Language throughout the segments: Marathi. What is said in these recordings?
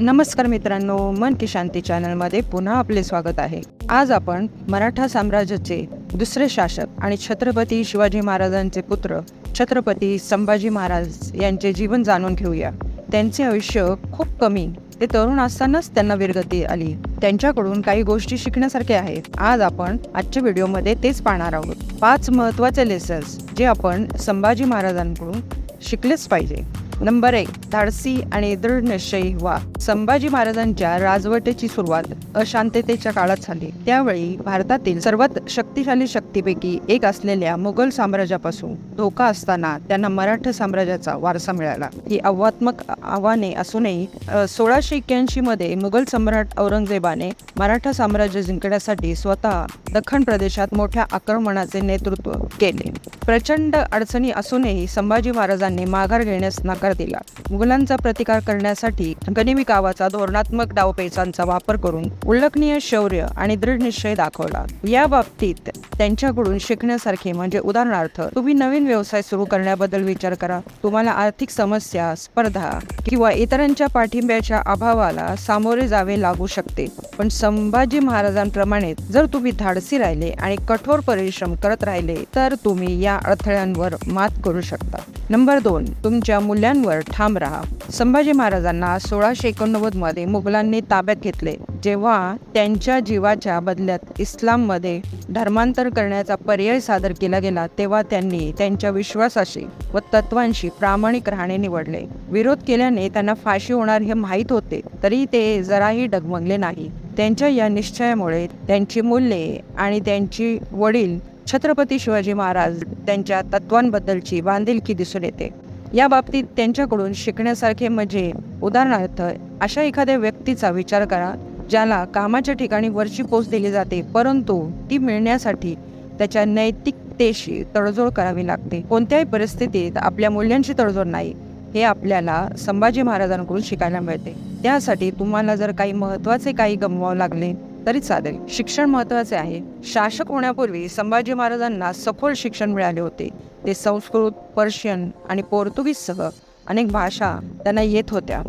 नमस्कार मित्रांनो मन की शांती चॅनलमध्ये पुन्हा आपले स्वागत आहे. आज आपण मराठा साम्राज्याचे दुसरे शासक आणि छत्रपती शिवाजी महाराजांचे पुत्र छत्रपती संभाजी महाराज यांचे जीवन जाणून घेऊया. त्यांचे आयुष्य खूप कमी ते तरुण असतानाच त्यांना विरगती आली. त्यांच्याकडून काही गोष्टी शिकण्यासारख्या आहेत. आज आपण आजच्या व्हिडिओमध्ये तेच पाहणार आहोत. पाच महत्त्वाचे लेसन्स जे आपण संभाजी महाराजांकडून शिकलेच पाहिजे. नंबर एक धाडसी आणि दृढ निश्चयी व्हा. संभाजी महाराजांच्या राजवटीची सुरुवात अशांततेच्या काळात झाली. त्यावेळी भारतातील सर्वात शक्तिशाली शक्तीपैकी एक असलेल्या मुघल साम्राज्यापासून धोका असताना त्यांना मराठा साम्राज्याचा वारसा मिळाला. ही आव्हात्मक आव्हाने असूनही सोळाशे एक्क्याऐंशी मध्ये मुघल सम्राट औरंगजेबाने मराठा साम्राज्य जिंकण्यासाठी स्वतः दख्खन प्रदेशात मोठ्या आक्रमणाचे नेतृत्व केले. प्रचंड अडचणी असूनही संभाजी महाराजांनी माघार घेण्यास नकार दिला. मुघलांचा प्रतिकार करण्यासाठी गनिमी गावाचा धोरणात्मक डावपेचांचा वापर करून उल्लेखनीय शौर्य आणि दृढ निश्चय दाखवला. या बाबतीत त्यांच्याकडून शिकण्यासारखे म्हणजे उदाहरणार्थ तुम्ही नवीन व्यवसाय सुरू करण्याबद्दल विचार करा. तुम्हाला आर्थिक समस्या स्पर्धा किंवा इतरांच्या पाठिंब्याच्या अभावाला सामोरे जावे लागू शकते. पण संभाजी महाराजांप्रमाणे जर तुम्ही धाडसी राहिले आणि कठोर परिश्रम करत राहिले तर तुम्ही या अडथळ्यांवर मात करू शकता. नंबर दोन तुमच्या मुघलांवर ठाम राहा. संभाजी महाराजांना सोळाशे एकोणनव्वदमध्ये मुघलांनी ताब्यात घेतले. जेव्हा त्यांच्या जीवाच्या बदल्यात इस्लाममध्ये धर्मांतर करण्याचा पर्याय सादर केला गेला तेव्हा त्यांनी त्यांच्या विश्वासाशी व तत्वांशी प्रामाणिक राहणे निवडले. विरोध केल्याने त्यांना फाशी होणार हे माहीत होते तरी ते जराही डगमगले नाही. त्यांच्या या निश्चयामुळे त्यांची मूल्ये आणि त्यांची वडील छत्रपती शिवाजी महाराज त्यांच्या तत्वांबद्दलची बांधिलकी दिसून येते. या बाबतीत त्यांच्याकडून शिकण्यासारखे म्हणजे उदाहरणार्थ अशा एखाद्या व्यक्तीचा विचार करा ज्याला कामाच्या ठिकाणी वरची पोच दिली जाते परंतु ती मिळण्यासाठी त्याच्या नैतिकतेशी तडजोड करावी लागते. कोणत्याही परिस्थितीत आपल्या मूल्यांची तडजोड नाही हे आपल्याला संभाजी महाराजांकडून शिकायला मिळते. त्यासाठी तुम्हाला जर काही महत्त्वाचे काही गमवावं लागले तरी चालेल. शिक्षण महत्त्वाचे आहे. शासक होण्यापूर्वी संभाजी महाराजांना सखोल शिक्षण मिळाले होते. ते संस्कृत पर्शियन आणि पोर्तुगीजसह अनेक भाषा त्यांना येत होत्या.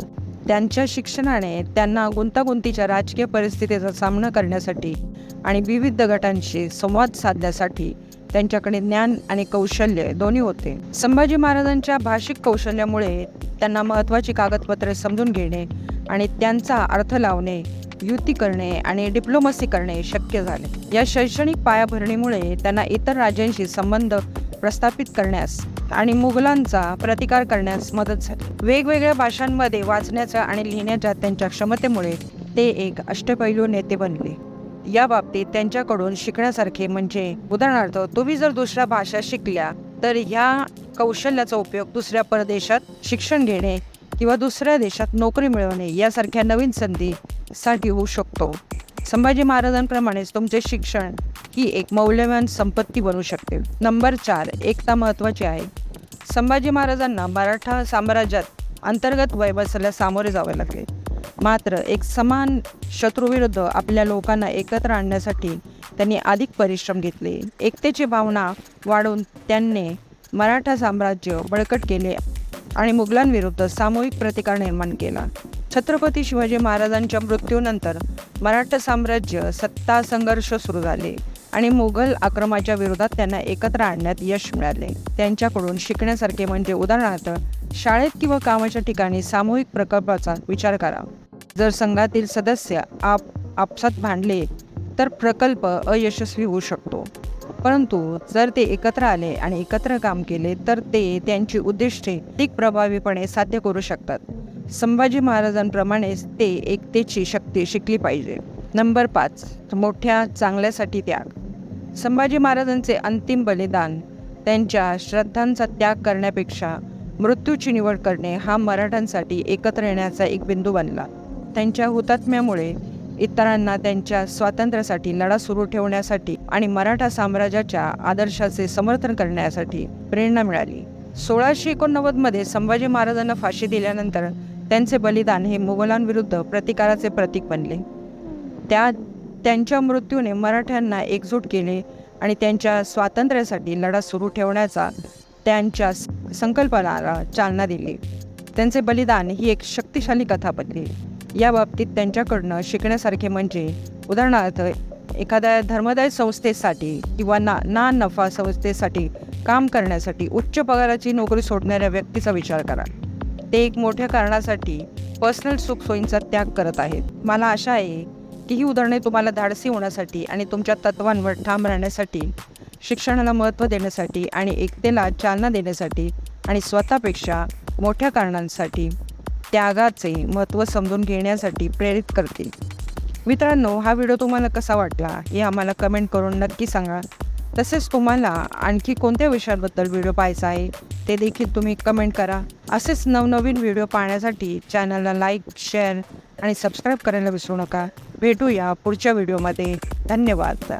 त्यांच्या शिक्षणाने त्यांना गुंतागुंतीच्या राजकीय परिस्थितीचा सामना करण्यासाठी आणि विविध गटांशी संवाद साधण्यासाठी त्यांच्याकडे ज्ञान आणि कौशल्य दोन्ही होते. संभाजी महाराजांच्या भाषिक कौशल्यामुळे त्यांना महत्त्वाची कागदपत्रे समजून घेणे आणि त्यांचा अर्थ लावणे युती करणे आणि डिप्लोमसी करणे शक्य झाले. या शैक्षणिक पायाभरणीमुळे त्यांना इतर राज्यांशी संबंध प्रस्थापित करण्यास आणि मुघलांचा प्रतिकार करण्यास मदत झाली. वेगवेगळ्या भाषांमध्ये वाचण्याच्या आणि लिहिण्याच्या त्यांच्या क्षमतेमुळे ते एक अष्टपैलू नेते बनले. या बाबतीत त्यांच्याकडून शिकण्यासारखे म्हणजे उदाहरणार्थ तुम्ही जर दुसऱ्या भाषा शिकल्या तर ह्या कौशल्याचा उपयोग दुसऱ्या परदेशात शिक्षण घेणे किंवा दुसऱ्या देशात नोकरी मिळवणे यासारख्या नवीन संधी साठी होऊ शकतो. संभाजी महाराजांप्रमाणेच तुमचे शिक्षण ही एक मौल्यवान संपत्ती बनू शकते. नंबर चार एकता महत्त्वाची आहे. संभाजी महाराजांना मराठा साम्राज्यात अंतर्गत वैमनस्याला सामोरे जावे लागले. मात्र एक समान शत्रूविरुद्ध आपल्या लोकांना एकत्र आणण्यासाठी त्यांनी अधिक परिश्रम घेतले. एकतेची भावना वाढवून त्यांनी मराठा साम्राज्य बळकट केले आणि मुघलांविरुद्ध सामूहिक प्रतिकार निर्माण केला. छत्रपती शिवाजी महाराजांच्या मृत्यूनंतर मराठा साम्राज्य सत्ता संघर्ष सुरू झाले आणि मुघल आक्रमाच्या विरोधात त्यांना एकत्र आणण्यात यश मिळाले. त्यांच्याकडून शिकण्यासारखे म्हणजे उदाहरणार्थ शाळेत किंवा कामाच्या ठिकाणी सामूहिक प्रकल्पाचा विचार करा. जर संघातील सदस्य आप आपसात भांडले तर प्रकल्प अयशस्वी होऊ शकतो. परंतु जर ते एकत्र आले आणि एकत्र काम केले तर ते त्यांची उद्दिष्टे अधिक प्रभावीपणे साध्य करू शकतात. संभाजी महाराजांप्रमाणेच ते एकतेची शक्ती शिकली पाहिजे. नंबर पाच मोठ्या चांगल्यासाठी त्याग. संभाजी महाराजांचे अंतिम बलिदान त्यांच्या श्रद्धांचा त्याग करण्यापेक्षा मृत्यूची निवड करणे हा मराठ्यांसाठी एकत्र येण्याचा एक बिंदू बनला. त्यांच्या हुतात्म्यामुळे इतरांना त्यांच्या स्वातंत्र्यासाठी लढा सुरू ठेवण्यासाठी आणि मराठा साम्राज्याच्या आदर्शाचे समर्थन करण्यासाठी प्रेरणा मिळाली. सोळाशे एकोणनव्वदमध्ये संभाजी महाराजांना फाशी दिल्यानंतर त्यांचे बलिदान हे मुघलांविरुद्ध प्रतिकाराचे प्रतीक बनले. त्या त्यांच्या मृत्यूने मराठ्यांना एकजूट केले आणि त्यांच्या स्वातंत्र्यासाठी लढा सुरू ठेवण्याचा त्यांच्या संकल्पनाला चालना दिली. त्यांचे बलिदान ही एक शक्तिशाली कथा बनली. या बाबतीत त्यांच्याकडनं शिकण्यासारखे म्हणजे उदाहरणार्थ एखाद्या धर्मदाय संस्थेसाठी किंवा ना ना नफा संस्थेसाठी काम करण्यासाठी उच्च पगाराची नोकरी सोडणाऱ्या व्यक्तीचा विचार करा. ते एक मोठ्या कारणासाठी पर्सनल सुखसोयींचा त्याग करत आहेत. मला आशा आहे की ही उदाहरणे तुम्हाला धाडसी होण्यासाठी आणि तुमच्या तत्वांवर ठाम राहण्यासाठी शिक्षणाला महत्त्व देण्यासाठी आणि एकतेला चालना देण्यासाठी आणि स्वतःपेक्षा मोठ्या कारणांसाठी त्यागाचे महत्त्व समजून घेण्यासाठी प्रेरित करतील. मित्रांनो हा व्हिडिओ तुम्हाला कसा वाटला हे आम्हाला कमेंट करून नक्की सांगा. तसेच तुम्हाला आणखी कोणत्या विषयांबद्दल व्हिडिओ पाहायचा आहे ते देखील तुम्ही कमेंट करा. असेच नवनवीन व्हिडिओ पाहण्यासाठी चॅनलला लाईक शेअर आणि सबस्क्राईब करायला विसरू नका. भेटूया पुढच्या व्हिडिओमध्ये. धन्यवाद.